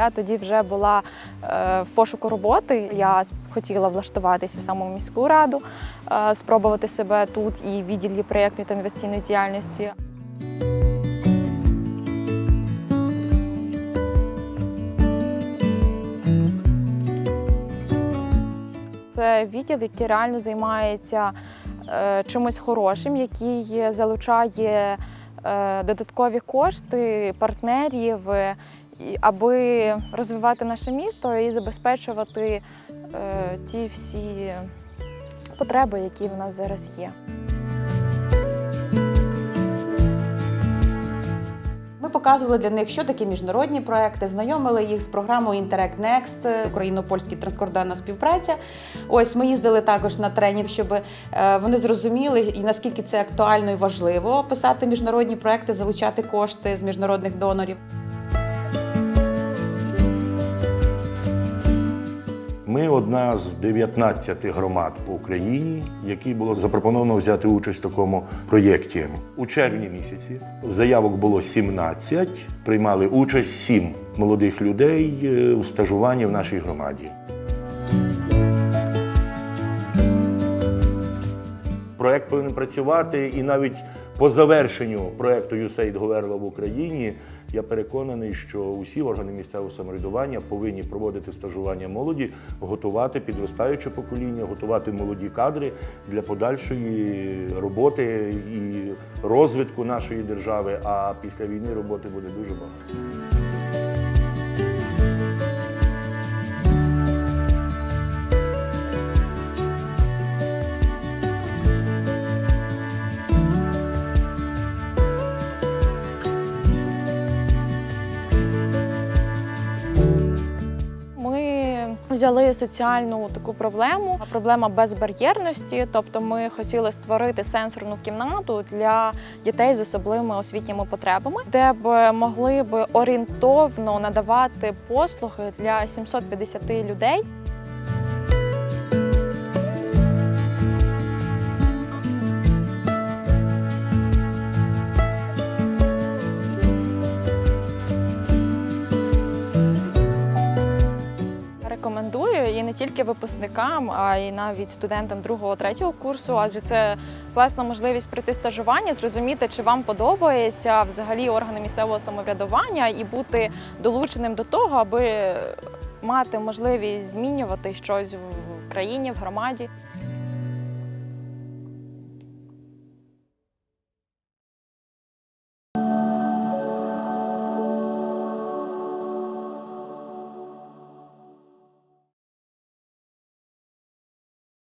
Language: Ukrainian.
Я тоді вже була е, в пошуку роботи. Я хотіла влаштуватися саме в міську раду, е, спробувати себе тут і в відділі проєктної та інвестиційної діяльності. Це відділ, який реально займається е, чимось хорошим, який залучає е, додаткові кошти, партнерів, е, аби розвивати наше місто і забезпечувати ті всі потреби, які в нас зараз є. Показували для них, що таке міжнародні проекти, знайомили їх з програмою Interact Next, україно-польська транскордонна співпраця. Ось ми їздили також на тренінг, щоб е, вони зрозуміли і наскільки це актуально і важливо писати міжнародні проекти, залучати кошти з міжнародних донорів. Ми одна з 19 громад по Україні, які було запропоновано взяти участь в такому проєкті. У червні місяці заявок було 17, приймали участь 7 молодих людей е, у стажуванні в нашій громаді. Проект повинен працювати, і навіть по завершенню проекту USAID Говерла в Україні я переконаний, що усі органи місцевого самоврядування повинні проводити стажування молоді, готувати підростаюче покоління, готувати молоді кадри для подальшої роботи і розвитку нашої держави. А після війни роботи буде дуже багато. Взяли соціальну таку проблему, проблема безбар'єрності. Тобто, ми хотіли створити сенсорну кімнату для дітей з особливими освітніми потребами, де б могли б орієнтовно надавати послуги для 750 людей. Рекомендую і не тільки випускникам, а й навіть студентам другого третього курсу, адже це класна можливість прийти стажування, зрозуміти, чи вам подобається взагалі органи місцевого самоврядування і бути долученим до того, аби мати можливість змінювати щось в країні, в громаді.